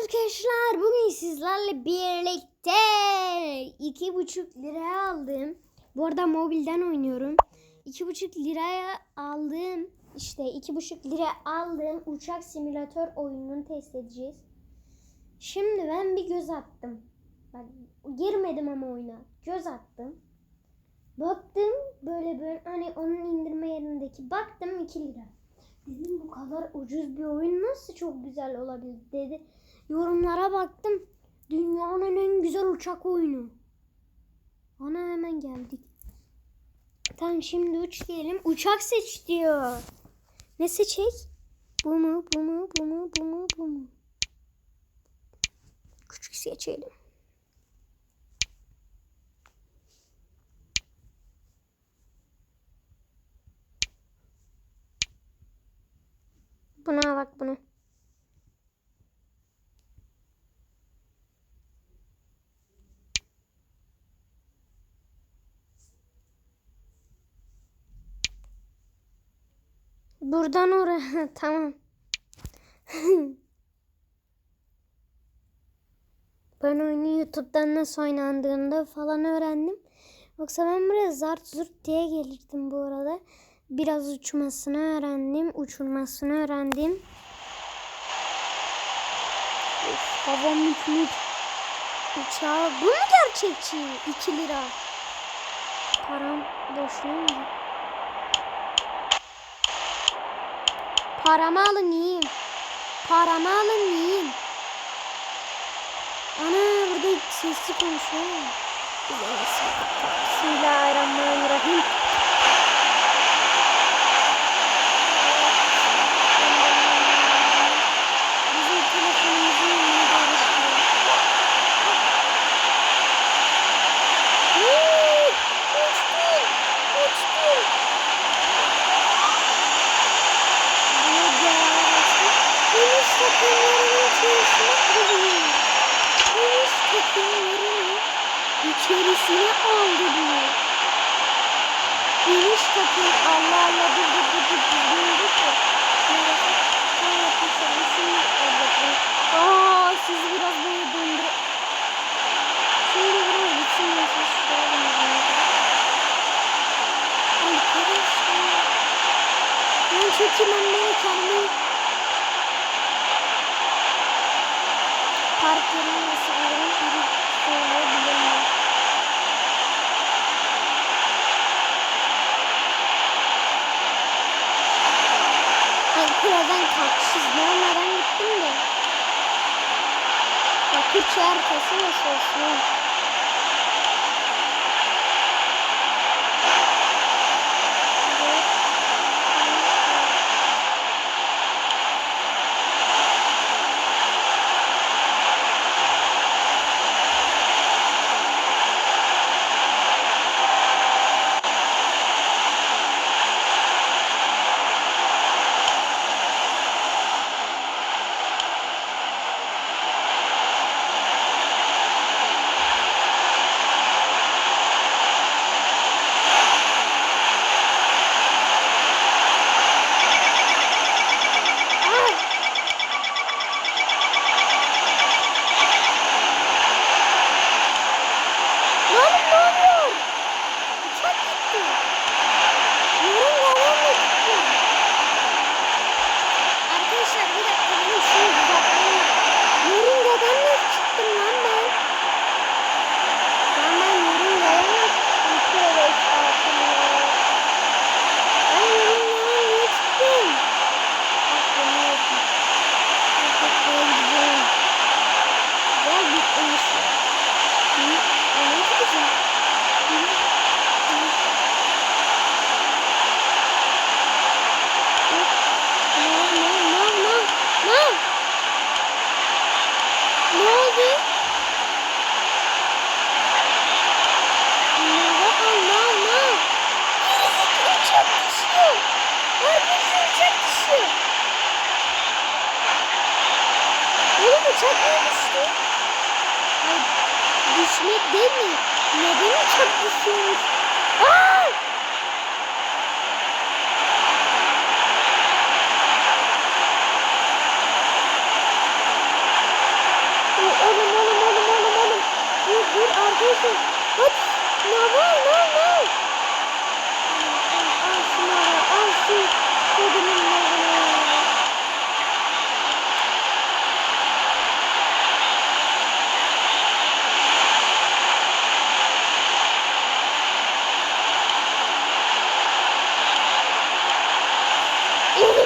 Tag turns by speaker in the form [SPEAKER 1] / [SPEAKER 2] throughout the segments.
[SPEAKER 1] Arkadaşlar bugün sizlerle birlikte iki buçuk liraya aldım. Bu arada mobilden oynuyorum. İki buçuk liraya aldım. İşte iki buçuk liraya aldığım uçak simülatör oyununu test edeceğiz. Şimdi ben bir göz attım. Bak girmedim ama oyuna. Göz attım. Baktım böyle böyle hani onun indirme yerindeki baktım 2 lira. Dedim bu kadar ucuz bir oyun nasıl çok güzel olabilir dedi. Yorumlara baktım. Dünyanın en güzel uçak oyunu. Ana hemen geldik. Tamam şimdi uç diyelim. Uçak seç diyor. Ne seçecek? Bu mu? Bu mu? Bu mu? Bu mu? Bu mu? Küçük seçelim. Buna bak bunu. Buradan oraya tamam. ben oyunu YouTube'dan nasıl oynandığında falan öğrendim. Yoksa ben buraya zart zurt diye gelirdim bu arada. Biraz uçmasını öğrendim. Uçurmasını öğrendim. Of, hava mutlu. Uçağı. Bu mu gerçekçi? 2 lira. Param boşuna mı? Paramı alın yiyeyim. Paramı alın yiyeyim. Ana burada sesli konuşuyor. Bismillahirrahmanirrahim. İçerisine aldı bunu. Deniz takım Allah Allah dur dur dur dur dur da. Şuna bakın. Tam yapmışlar. Şunu alacaklar. Aa sizi biraz böyle döndür. Şimdi biraz gitsin nasıl çıkardım. Arkadaşlar. Ben çekimem beni kendimi park yerine nasıl alırım biri söyleyebilir taksiz olmadan gittim de. Bakırçı haritası nasıl olsun?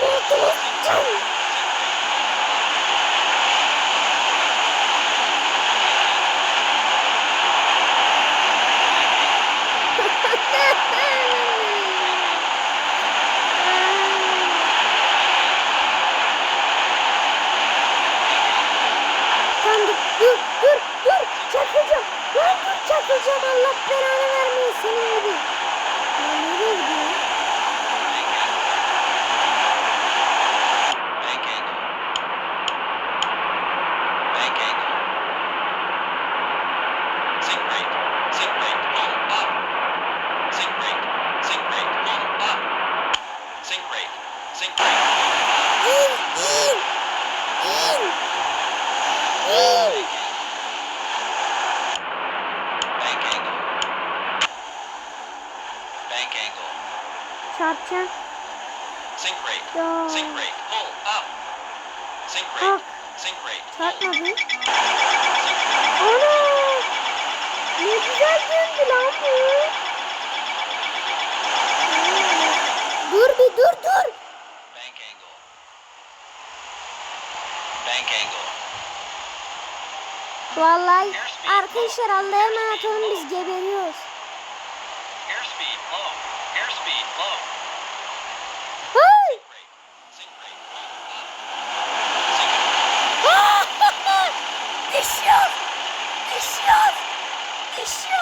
[SPEAKER 2] くな
[SPEAKER 1] っ
[SPEAKER 2] Ha. Satmadı.
[SPEAKER 1] Ana! Ne güzel döndü lan bu. Dur bir dur dur.
[SPEAKER 2] Bank angle. Bank angle.
[SPEAKER 1] Vallahi arkadaşlar Allah'a emanet olun biz geberiyoruz. Düşüyor! Düşüyor! Düşüyor!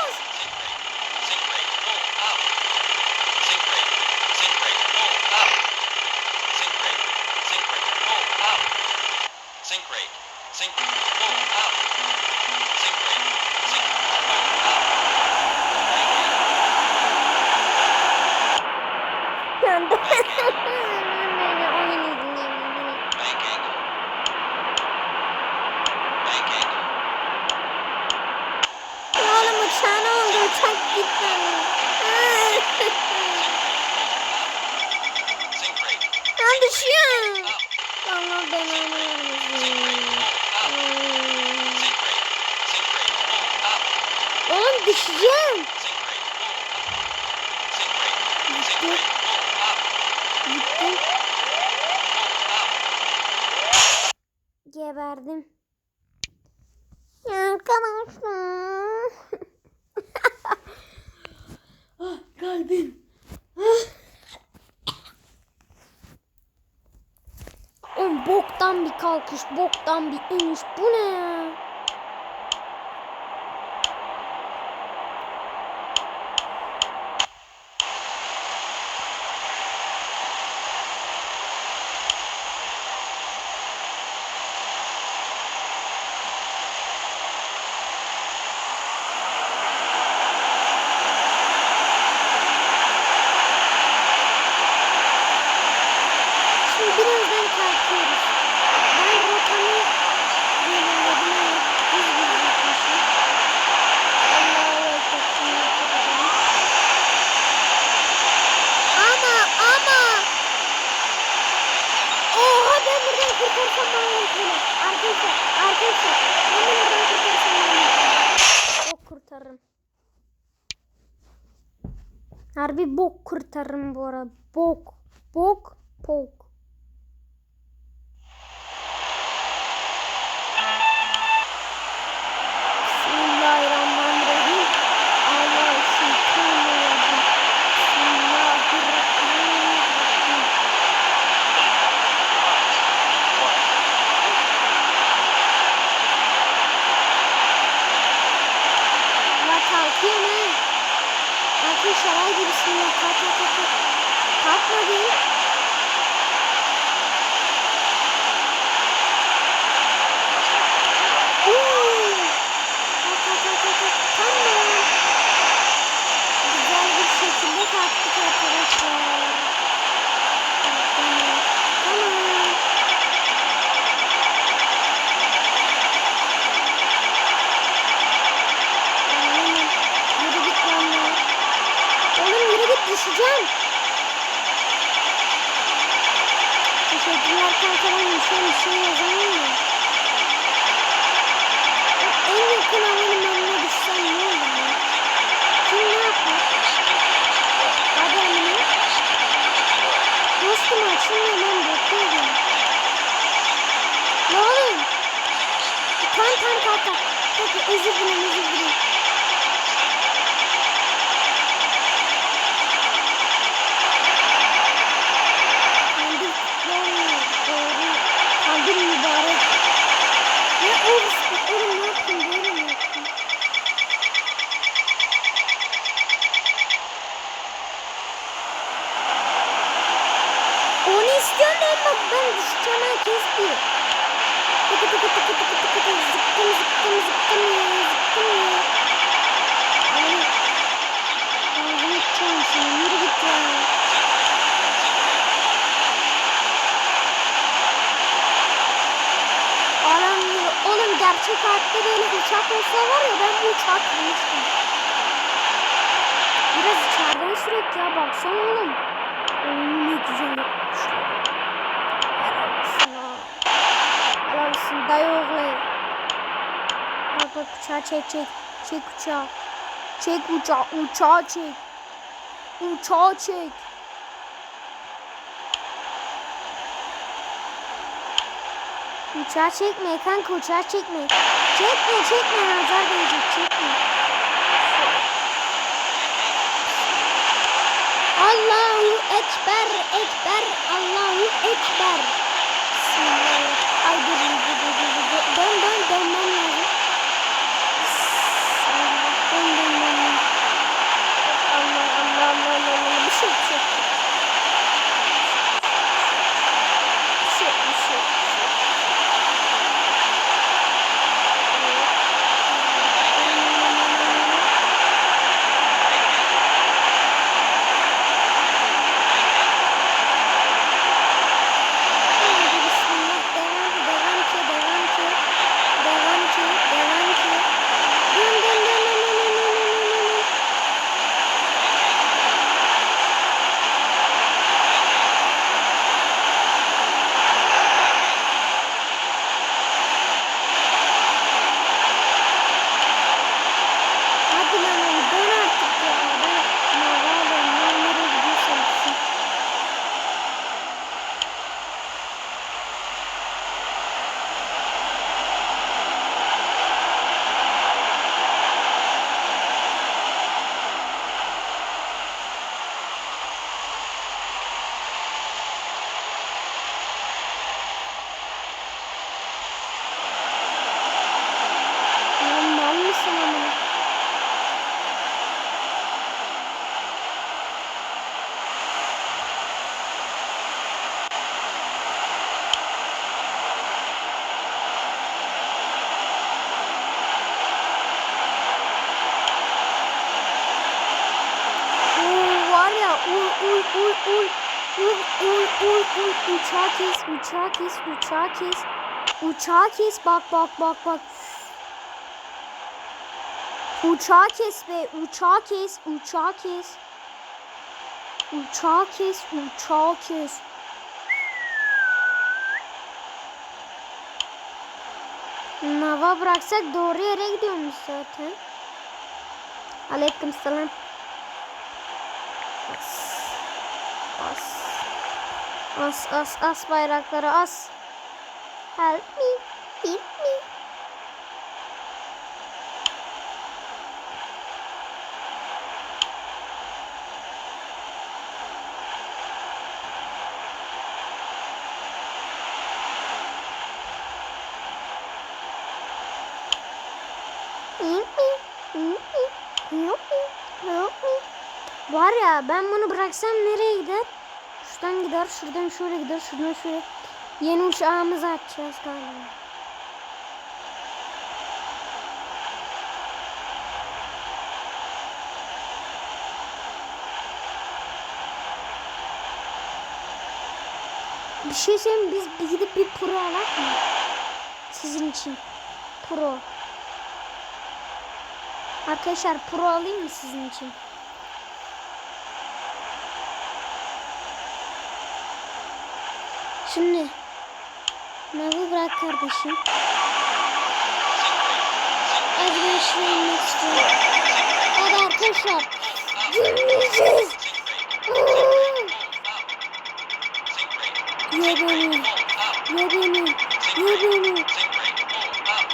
[SPEAKER 1] uçağına oldu uçak gitti.
[SPEAKER 2] Lan düşüyor. Ama ben oynayamıyorum.
[SPEAKER 1] Oğlum düşeceğim. Gitti.
[SPEAKER 2] Gitti.
[SPEAKER 1] Geberdim. Arkadaşlar. kalbim. Oğlum boktan bir kalkış, boktan bir iniş. Bu ne ya? авторым бора бок özür dilerim özür dilerim. Kutlanmıyor. Doğru. Kandil mübarek. Ne olursa oğlum ne yaptın böyle mi yaptın? Onu istiyorum ben bak ben düşeceğim herkes diyor. Zıkkım ya zıkkım ya. Oğlum. Ağzını içeceğim seni yürü git ya. Aram. Oğlum gerçek hayatta böyle uçak olsa var ya ben bu uçağı kırmıştım. Biraz içeriden sürekli ya baksana oğlum. Oyunu ne güzel yapmışlar. Helal olsun ha. Helal olsun dayı oğlu. Bak bak uçağı çek çek. Çek uçağı. Çek uçağı. Uçağı çek. Uçağı çek. Uçağı çekme kanka uçağı çekme. Çekme çekme nazar değecek çekme. Allahu Ekber Ekber Allahu Ekber. Bismillah. Ay dur dur dur dur dur. Dön dön dönmem lazım. Bismillah. Dön dön dön dön. Allah Allah Allah Allah Allah. Bir şey bir şey. uy uy uy. Uy uy uy uy. Uçağı kes, uçağı kes, uçağı kes. Uçağı kes bak bak bak bak. Uçağı kes be, uçağı kes, uçağı kes. Uçağı kes, uçağı kes. Nava bıraksak doğru yere gidiyormuş zaten. Aleyküm selam. Yes. As. As as as bayrakları as. Help me. Help me. Help me. Help me. Help me. Help me. Var ya ben bunu bıraksam nereye gider? Şuradan gider, şuradan şöyle gider, şuradan şöyle. Yeni uçağımızı açacağız galiba. Bir şey söyleyeyim biz bir gidip bir pro alak mı? Sizin için. Pro. Arkadaşlar pro alayım mı sizin için? Şimdi Mav'ı bırak kardeşim. Az bir işine inmek istiyorum. Hadi arkadaşlar.
[SPEAKER 2] Gülmeyeceğiz.
[SPEAKER 1] Ye beni. Ye beni. Ye beni.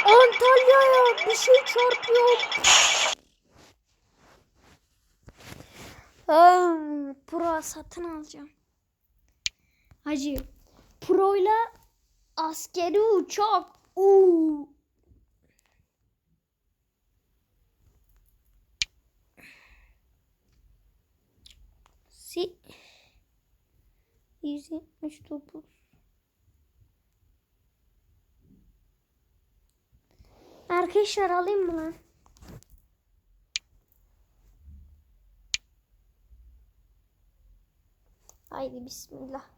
[SPEAKER 1] Antalya'ya bir şey çarpıyor. Pro satın alacağım. Hacı Pro'yla askeri uçak. Uuu. Si 179 Arkadaşlar alayım mı lan? Haydi bismillah.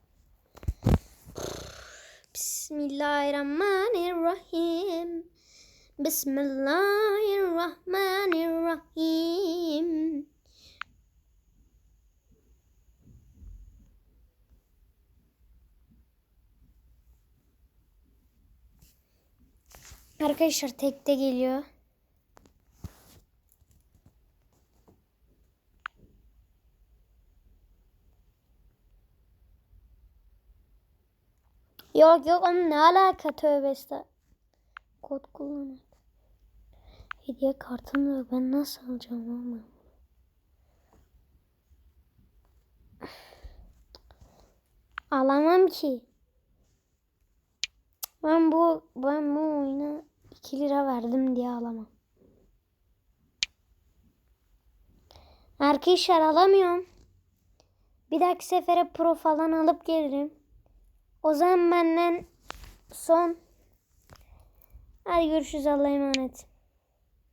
[SPEAKER 1] Bismillahirrahmanirrahim. Bismillahirrahmanirrahim. Arkadaşlar tekte geliyor. Yok yok onun ne alaka tövbe estağfurullah. Kod kullanıyor. Hediye kartım yok. Ben nasıl alacağım ama? Alamam ki. Ben bu ben bu oyuna 2 lira verdim diye alamam. Arkadaşlar alamıyorum. Bir dahaki sefere pro falan alıp gelirim. O zaman benden son. Hadi görüşürüz Allah'a emanet.